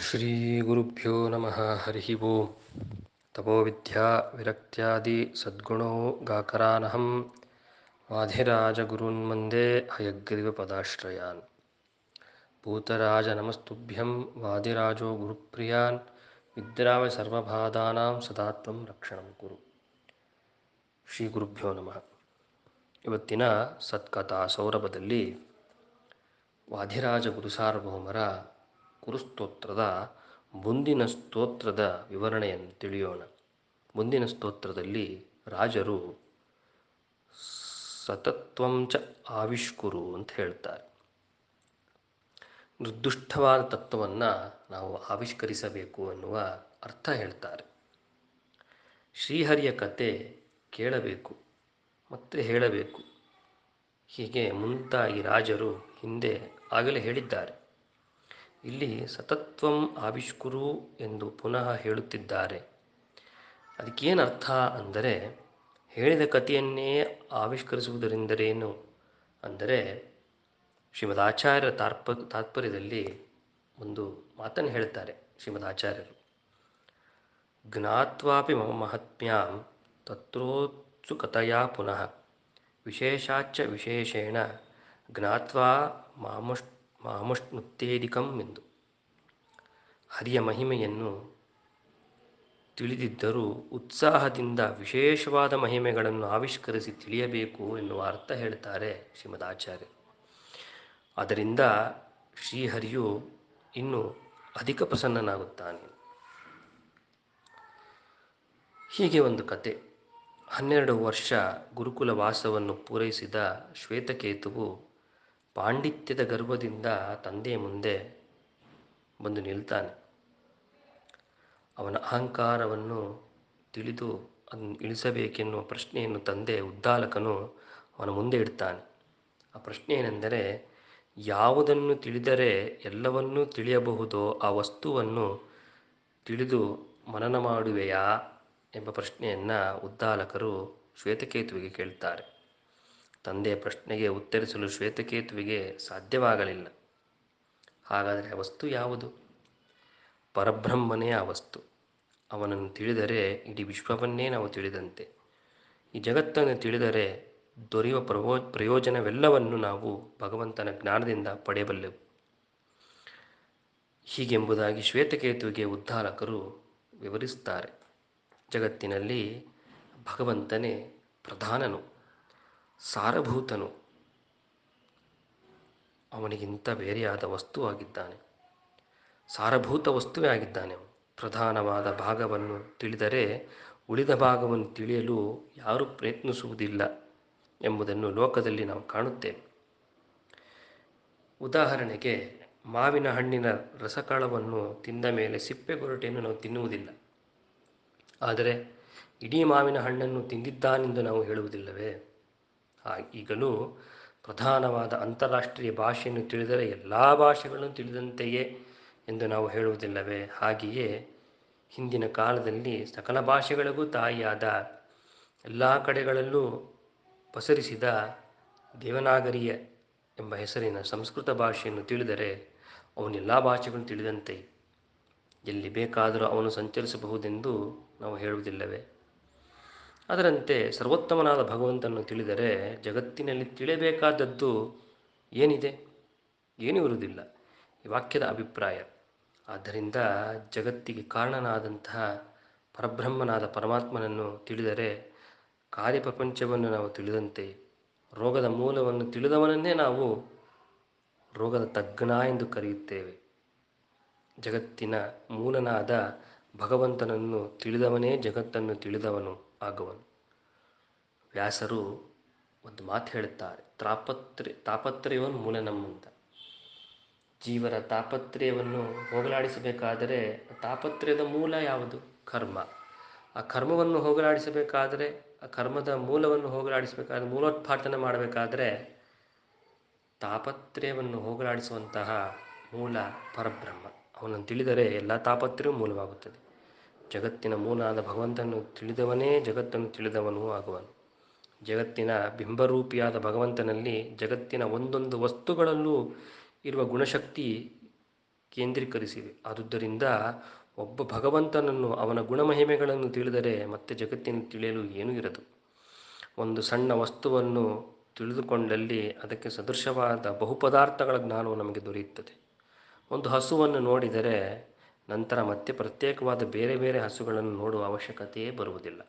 श्रीगुरुभ्यो नमः हरिः ओम् तपोविद्या विरक्त्यादि सद्गुणो गाकरानहं वाधिराजगुरून् वन्दे हयग्रीवपदाश्रयान् भूतराज नमस्तुभ्यं वादिराजो गुरुप्रियान् विद्राव सर्वबाधानां सदा त्वं ರಕ್ಷಣಂ ಕುರು ಶ್ರೀ ಗುರುಭ್ಯೋ ನಮಃ ಇವತ್ತಿನ ಸತ್ಕಥಾ ಸೌರಭದಲ್ಲಿ ವಾದಿರಾಜ ಗುರುಸಾರ್ವಭೌಮರ ಕುರುಸ್ತೋತ್ರದ ಮುಂದಿನ ಸ್ತೋತ್ರದ ವಿವರಣೆಯನ್ನು ತಿಳಿಯೋಣ. ಮುಂದಿನ ಸ್ತೋತ್ರದಲ್ಲಿ ರಾಜರು ಸತತ್ವಂಚ ಆವಿಷ್ಕುರು ಅಂತ ಹೇಳ್ತಾರೆ. ನಿರ್ದುಷ್ಟವಾದ ತತ್ವವನ್ನು ನಾವು ಆವಿಷ್ಕರಿಸಬೇಕು ಅನ್ನುವ ಅರ್ಥ ಹೇಳ್ತಾರೆ. ಶ್ರೀಹರಿಯ ಕತೆ ಕೇಳಬೇಕು, ಮತ್ತೆ ಹೇಳಬೇಕು. ಹೀಗೆ ಮುಂತಾಗಿ ರಾಜರು ಹಿಂದೆ ಆಗಲೇ ಹೇಳಿದ್ದಾರೆ. ಇಲ್ಲಿ ಸತತ್ವಂ ಆವಿಷ್ಕುರು ಎಂದು ಪುನಃ ಹೇಳುತ್ತಿದ್ದಾರೆ. ಅದಕ್ಕೇನು ಅರ್ಥ ಅಂದರೆ, ಹೇಳಿದ ಕಥೆಯನ್ನೇ ಆವಿಷ್ಕರಿಸುವುದರಿಂದರೇನು ಅಂದರೆ ಶ್ರೀಮದ್ ಆಚಾರ್ಯರ ತಾರ್ಪ, ತಾತ್ಪರ್ಯದಲ್ಲಿ ಒಂದು ಮಾತನ್ನು ಹೇಳ್ತಾರೆ ಶ್ರೀಮದ್ ಆಚಾರ್ಯರು ಜ್ಞಾತ್ವಾಪಿ ಮಮ ಮಹಾತ್ಮ್ಯಾಂ ತತ್ರೋತ್ಸುಕತೆಯ ಪುನಃ. ವಿಶೇಷಾಚ ವಿಶೇಷೇಣ ಜ್ಞಾತ್ವಾ ಮಾಮುಷ್ ಮಾಮುಷ್ನುತ್ತೇದಿಕಂ ಎಂದು. ಹರಿಯ ಮಹಿಮೆಯನ್ನು ತಿಳಿದಿದ್ದರೂ ಉತ್ಸಾಹದಿಂದ ವಿಶೇಷವಾದ ಮಹಿಮೆಗಳನ್ನು ಆವಿಷ್ಕರಿಸಿ ತಿಳಿಯಬೇಕು ಎನ್ನುವ ಅರ್ಥ ಹೇಳ್ತಾರೆ ಶ್ರೀಮದ್ ಆಚಾರ್ಯ ಅದರಿಂದ ಶ್ರೀಹರಿಯು ಇನ್ನು ಅಧಿಕ ಪ್ರಸನ್ನನಾಗುತ್ತಾನೆ. ಹೀಗೆ ಒಂದು ಕತೆ. ಹನ್ನೆರಡು ವರ್ಷ ಗುರುಕುಲ ವಾಸವನ್ನು ಪೂರೈಸಿದ ಶ್ವೇತಕೇತುವು ಪಾಂಡಿತ್ಯದ ಗರ್ವದಿಂದ ತಂದೆಯ ಮುಂದೆ ಬಂದು ನಿಲ್ತಾನೆ. ಅವನ ಅಹಂಕಾರವನ್ನು ತಿಳಿದು ಅದನ್ನು ಇಳಿಸಬೇಕೆನ್ನುವ ಪ್ರಶ್ನೆಯನ್ನು ತಂದೆ ಉದ್ದಾಲಕನು ಅವನ ಮುಂದೆ ಇಡ್ತಾನೆ. ಆ ಪ್ರಶ್ನೆ ಏನೆಂದರೆ ಯಾವುದನ್ನು ತಿಳಿದರೆ ಎಲ್ಲವನ್ನೂ ತಿಳಿಯಬಹುದೋ ಆ ವಸ್ತುವನ್ನು ತಿಳಿದು ಮನನ ಮಾಡುವೆಯಾ ಎಂಬ ಪ್ರಶ್ನೆಯನ್ನು ಉದ್ದಾಲಕರು ಶ್ವೇತಕೇತುವಿಗೆ ಕೇಳ್ತಾರೆ. ತಂದೆಯ ಪ್ರಶ್ನೆಗೆ ಉತ್ತರಿಸಲು ಶ್ವೇತಕೇತುವಿಗೆ ಸಾಧ್ಯವಾಗಲಿಲ್ಲ. ಹಾಗಾದರೆ ಆ ವಸ್ತು ಯಾವುದು? ಪರಬ್ರಹ್ಮನೇ ಆ ವಸ್ತು. ಅವನನ್ನು ತಿಳಿದರೆ ಇಡೀ ವಿಶ್ವವನ್ನೇ ನಾವು ತಿಳಿದಂತೆ. ಈ ಜಗತ್ತನ್ನು ತಿಳಿದರೆ ದೊರೆಯುವ ಪ್ರವೋ, ಪ್ರಯೋಜನವೆಲ್ಲವನ್ನು ನಾವು ಭಗವಂತನ ಜ್ಞಾನದಿಂದ ಪಡೆಯಬಲ್ಲೆವು. ಹೀಗೆಂಬುದಾಗಿ ಶ್ವೇತಕೇತುವಿಗೆ ಉದ್ಧಾರಕರು ವಿವರಿಸುತ್ತಾರೆ. ಜಗತ್ತಿನಲ್ಲಿ ಭಗವಂತನೇ ಪ್ರಧಾನನು. ಸಾರಭೂತನು. ಅವನಿಗಿಂತ ಬೇರೆಯಾದ ವಸ್ತುವಾಗಿದ್ದಾನೆ ಸಾರಭೂತ ವಸ್ತುವೇ ಆಗಿದ್ದಾನೆ ಪ್ರಧಾನವಾದ ಭಾಗವನ್ನು ತಿಳಿದರೆ ಉಳಿದ ಭಾಗವನ್ನು ತಿಳಿಯಲು ಯಾರೂ ಪ್ರಯತ್ನಿಸುವುದಿಲ್ಲ ಎಂಬುದನ್ನು ಲೋಕದಲ್ಲಿ ನಾವು ಕಾಣುತ್ತೇವೆ. ಉದಾಹರಣೆಗೆ ಮಾವಿನ ಹಣ್ಣಿನ ರಸಕಾಳವನ್ನು ತಿಂದ ಮೇಲೆ ಸಿಪ್ಪೆಗೊರಟೆಯನ್ನು ನಾವು ತಿನ್ನುವುದಿಲ್ಲ. ಆದರೆ ಇಡೀ ಮಾವಿನ ಹಣ್ಣನ್ನು ತಿಂದಿದ್ದಾನೆಂದು ನಾವು ಹೇಳುವುದಿಲ್ಲವೇ? ಈಗಲೂ ಪ್ರಧಾನವಾದ ಅಂತಾರಾಷ್ಟ್ರೀಯ ಭಾಷೆಯನ್ನು ತಿಳಿದರೆ ಎಲ್ಲ ಭಾಷೆಗಳನ್ನು ತಿಳಿದಂತೆಯೇ ಎಂದು ನಾವು ಹೇಳುವುದಿಲ್ಲವೇ? ಹಾಗೆಯೇ ಹಿಂದಿನ ಕಾಲದಲ್ಲಿ ಸಕಲ ಭಾಷೆಗಳಿಗೂ ತಾಯಿಯಾದ ಎಲ್ಲ ಕಡೆಗಳಲ್ಲೂ ಪಸರಿಸಿದ ದೇವನಾಗರಿಯ ಎಂಬ ಹೆಸರಿನ ಸಂಸ್ಕೃತ ಭಾಷೆಯನ್ನು ತಿಳಿದರೆ ಅವನೆಲ್ಲ ಭಾಷೆಗಳನ್ನು ತಿಳಿದಂತೆ ಎಲ್ಲಿ ಬೇಕಾದರೂ ಅವನು ಸಂಚರಿಸಬಹುದೆಂದು ನಾವು ಹೇಳುವುದಿಲ್ಲವೇ? ಅದರಂತೆ ಸರ್ವೋತ್ತಮನಾದ ಭಗವಂತನನ್ನು ತಿಳಿದರೆ ಜಗತ್ತಿನಲ್ಲಿ ತಿಳಿಯಬೇಕಾದದ್ದು ಏನಿದೆ? ಏನೂ ಇರುವುದಿಲ್ಲ. ಈ ವಾಕ್ಯದ ಅಭಿಪ್ರಾಯ, ಆದ್ದರಿಂದ ಜಗತ್ತಿಗೆ ಕಾರಣನಾದಂತಹ ಪರಬ್ರಹ್ಮನಾದ ಪರಮಾತ್ಮನನ್ನು ತಿಳಿದರೆ ಕಾರ್ಯಪ್ರಪಂಚವನ್ನು ನಾವು ತಿಳಿದಂತೆ, ರೋಗದ ಮೂಲವನ್ನು ತಿಳಿದವನನ್ನೇ ನಾವು ರೋಗದ ತಜ್ಞ ಎಂದು ಕರೆಯುತ್ತೇವೆ. ಜಗತ್ತಿನ ಮೂಲನಾದ ಭಗವಂತನನ್ನು ತಿಳಿದವನೇ ಜಗತ್ತನ್ನು ತಿಳಿದವನು ಆಗುವನು. ವ್ಯಾಸರು ಒಂದು ಮಾತು ಹೇಳುತ್ತಾರೆ, ತಾಪತ್ರೆ ತಾಪತ್ರಯವನ್ ಮೂಲ ನಮ್ಮಂತ. ಜೀವರ ತಾಪತ್ರಯವನ್ನು ಹೋಗಲಾಡಿಸಬೇಕಾದರೆ ತಾಪತ್ರಯದ ಮೂಲ ಯಾವುದು? ಕರ್ಮ. ಆ ಕರ್ಮವನ್ನು ಹೋಗಲಾಡಿಸಬೇಕಾದರೆ, ಆ ಕರ್ಮದ ಮೂಲವನ್ನು ಹೋಗಲಾಡಿಸಬೇಕಾದ್ರೆ, ಮೂಲೋತ್ಪಾದನೆ ಮಾಡಬೇಕಾದರೆ ತಾಪತ್ರಯವನ್ನು ಹೋಗಲಾಡಿಸುವಂತಹ ಮೂಲ ಪರಬ್ರಹ್ಮ. ಅವನನ್ನು ತಿಳಿದರೆ ಎಲ್ಲ ತಾಪತ್ರಯವೂ ಮೂಲವಾಗುತ್ತದೆ. ಜಗತ್ತಿನ ಮೂಲಾದ ಭಗವಂತನನ್ನು ತಿಳಿದವನೇ ಜಗತ್ತನ್ನು ತಿಳಿದವನೂ ಆಗುವನು. ಜಗತ್ತಿನ ಬಿಂಬರೂಪಿಯಾದ ಭಗವಂತನಲ್ಲಿ ಜಗತ್ತಿನ ಒಂದೊಂದು ವಸ್ತುಗಳಲ್ಲೂ ಇರುವ ಗುಣಶಕ್ತಿ ಕೇಂದ್ರೀಕರಿಸಿವೆ. ಆದುದರಿಂದ ಒಬ್ಬ ಭಗವಂತನನ್ನು ಅವನ ಗುಣಮಹಿಮೆಗಳನ್ನು ತಿಳಿದರೆ ಮತ್ತೆ ಜಗತ್ತಿನ ತಿಳಿಯಲು ಏನೂ ಇರದು. ಒಂದು ಸಣ್ಣ ವಸ್ತುವನ್ನು ತಿಳಿದುಕೊಂಡಲ್ಲಿ ಅದಕ್ಕೆ ಸದೃಶವಾದ ಬಹುಪದಾರ್ಥಗಳ ಜ್ಞಾನವು ನಮಗೆ ದೊರೆಯುತ್ತದೆ. ಒಂದು ಹಸುವನ್ನು ನೋಡಿದರೆ ನಂತರ ಮತ್ತೆ ಪ್ರತ್ಯೇಕವಾದ ಬೇರೆ ಬೇರೆ ಹಸುಗಳನ್ನು ನೋಡುವ ಅವಶ್ಯಕತೆಯೇ ಬರುವುದಿಲ್ಲ.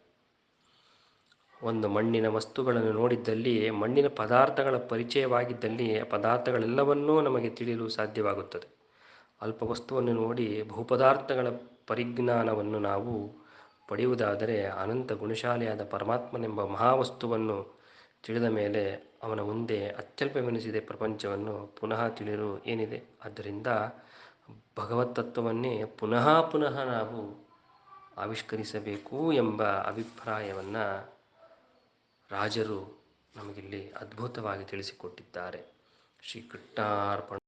ಒಂದು ಮಣ್ಣಿನ ವಸ್ತುಗಳನ್ನು ನೋಡಿದ್ದಲ್ಲಿ ಮಣ್ಣಿನ ಪದಾರ್ಥಗಳ ಪರಿಚಯವಾಗಿದ್ದಲ್ಲಿ ಪದಾರ್ಥಗಳೆಲ್ಲವನ್ನೂ ನಮಗೆ ತಿಳಿಯಲು ಸಾಧ್ಯವಾಗುತ್ತದೆ. ಅಲ್ಪ ವಸ್ತುವನ್ನು ನೋಡಿ ಬಹುಪದಾರ್ಥಗಳ ಪರಿಜ್ಞಾನವನ್ನು ನಾವು ಪಡೆಯುವುದಾದರೆ ಅನಂತ ಗುಣಶಾಲಿಯಾದ ಪರಮಾತ್ಮನೆಂಬ ಮಹಾವಸ್ತುವನ್ನು ತಿಳಿದ ಮೇಲೆ ಅವನ ಮುಂದೆ ಅತ್ಯಲ್ಪವೆನಿಸಿದ ಪ್ರಪಂಚವನ್ನು ಪುನಃ ತಿಳಿಯಲು ಏನಿದೆ? ಆದ್ದರಿಂದ ಭಗವತ್ ತತ್ವವನ್ನೇ ಪುನಃ ಪುನಃ ನಾವು ಆವಿಷ್ಕರಿಸಬೇಕು ಎಂಬ ಅಭಿಪ್ರಾಯವನ್ನು ರಾಜರು ನಮಗಿಲ್ಲಿ ಅದ್ಭುತವಾಗಿ ತಿಳಿಸಿಕೊಟ್ಟಿದ್ದಾರೆ. ಶ್ರೀ ಕೃಷ್ಣಾರ್ಪಣ